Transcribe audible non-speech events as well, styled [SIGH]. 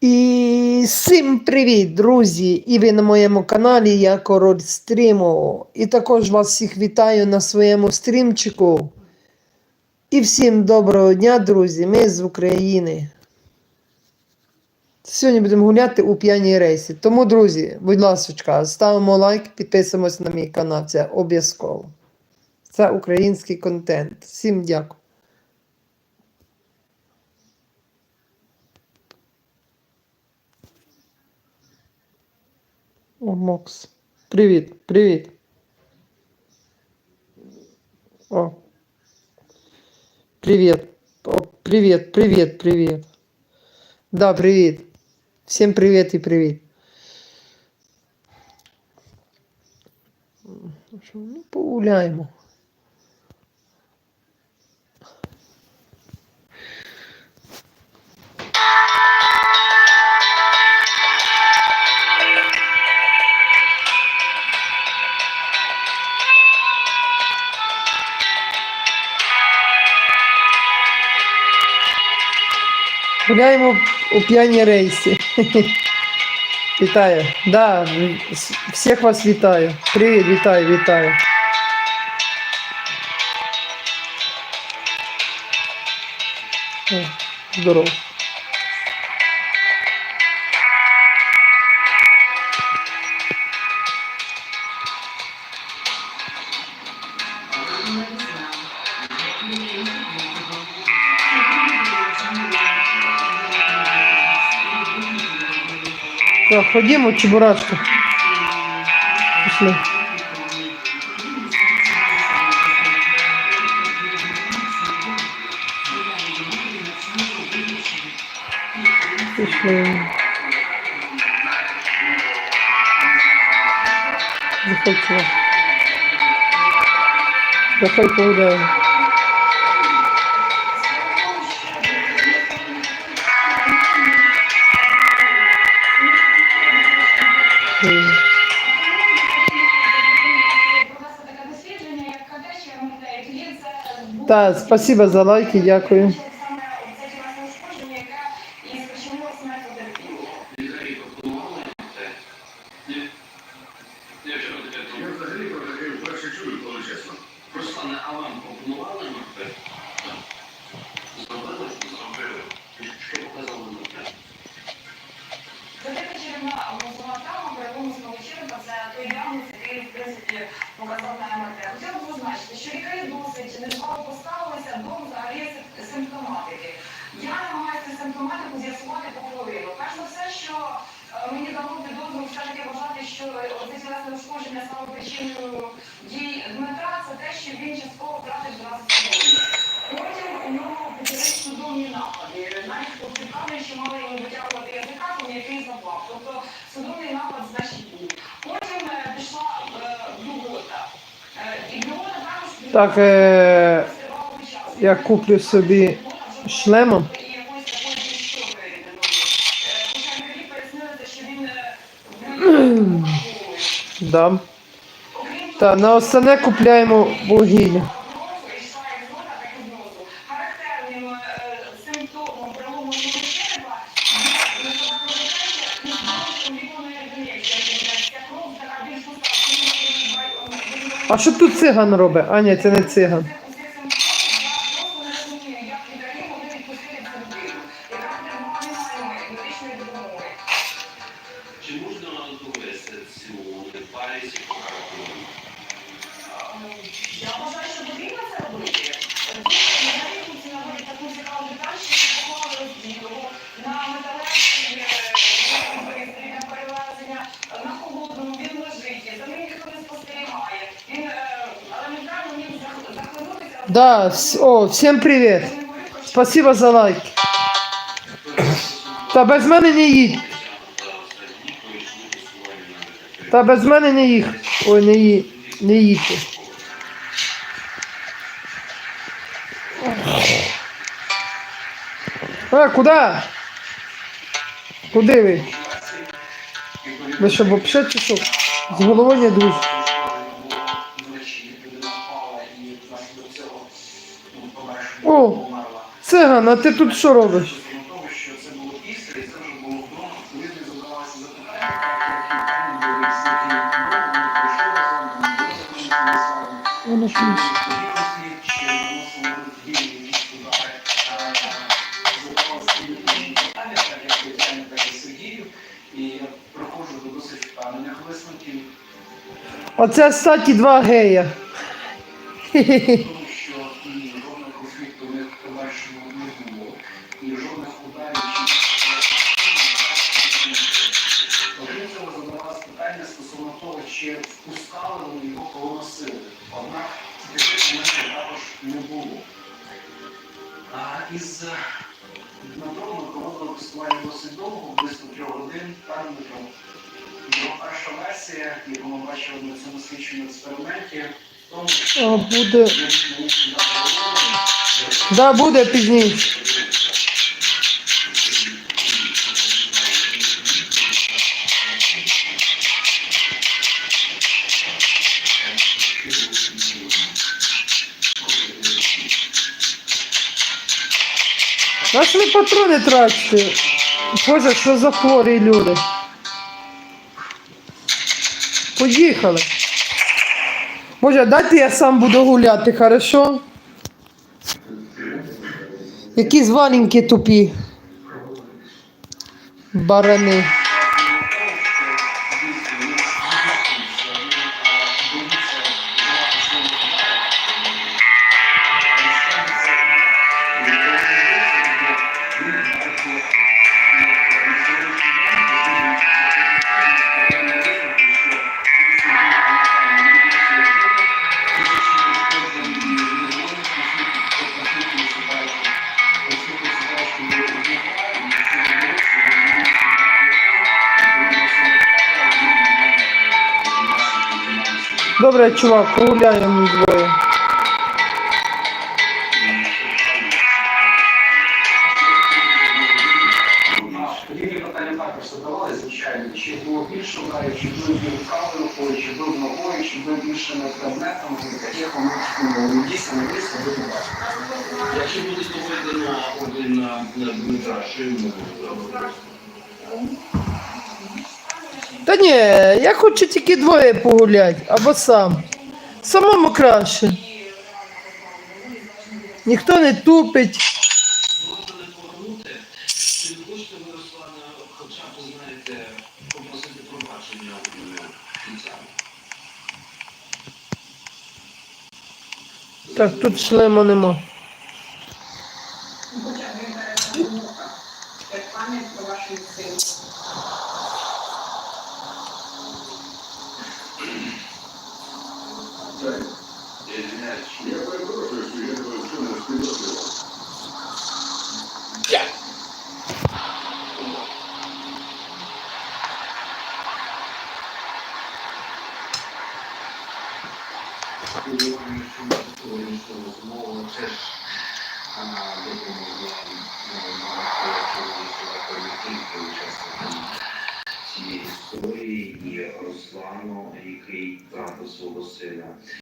І всім привіт, друзі! І ви на моєму каналі, я Король Стріму. І також вас всіх вітаю на своєму стрімчику. І всім доброго дня, друзі! Ми з України. Сьогодні будемо гуляти у п'яній рейсі. Тому, друзі, будь ласка, ставимо лайк, підписуємося на мій канал. Це обов'язково. Це український контент. Всім дякую. О, Мокс. Привіт, привіт. О. Привет. О, привет, привет, привет. Да, привет. Всем привет и привет. Ну що, Ну, погуляємо. Гуляємо у п'яній рейсі. Вітаю. Да, с- всіх вас вітаю. Привіт, вітаю, вітаю. О, Здорово. Так, ходімо, чебурашка. Пішли. Пішли. Заходь сюди. Заходь погуляємо. Так, спасибо за лайки, дякую. Причиною дій Дмитра, це те, що він частково втратив зразу свідомість. Потім у нього почались судомні напади. Навіть хлопцівками, що мали йому витягувати язика, тому який запав. Тобто судомний напад значить був. Потім е, пішла е, блювота. Е, І блювота також Так, е, я куплю собі. Е, е, був [CLEARS THROAT] Да. Та на остане купляємо вугілля. А що тут циган робить? А, ні, це не циган. Чи можна довести цю характеру? Я вважаю, що потрібно це робити. Взагалі тут наводять таку цікаву деталь, що поклали розділу на металеві пристрій на перевезення, на холодному, він лежить, за ним ніхто не спостерігає. Він е, елементарно міг зах- захлинутися. Да, вс- о, всім привіт. Спасибо за лайк. Та без мене не їдь. Та без мене не їх. Ой, не ї... не їдьте. А, куди? Куди ви? Ви що, вообще що З головою не друзі. О, циган, а ти тут що робиш? Воно ж Оце статі два гея. Подальшому не було, і жодних ударів чи цього, задавалось питання стосовно того, чи впускали його, коли носили. Однак таких моментів також не було. Із Дмитром ми проводили досить довго, близько трьох годин, Дмитро? Його перша версія, яку ми бачили на цьому слідчому експерименті, А буде. Да, буде пізніше. Наш ви патрони тратите. Боже, що за хворі люди. Поїхали. Боже, дайте я сам буду гуляти, хорошо? Які зваленькі тупі. Барани. Добре, чувак, погуляємо двоє. Подібні питання також задавали, звичайно, чи було більше ударів, чи були б правою рукою, чи був ногою, чи був більшими предметами, таких моментів ну, дійсно не буде бачити. Якщо буде доведено один на, на Дмитра, що йому буде? Та ні, я хочу тільки двоє погуляти, або сам. Самому краще. Ніхто не тупить. Так, тут шлема нема. Я перепрошую, що я тебе вчора не спідозрював. Багато не тільки учасникам цієї історії і Руслану, який втратив свого сина.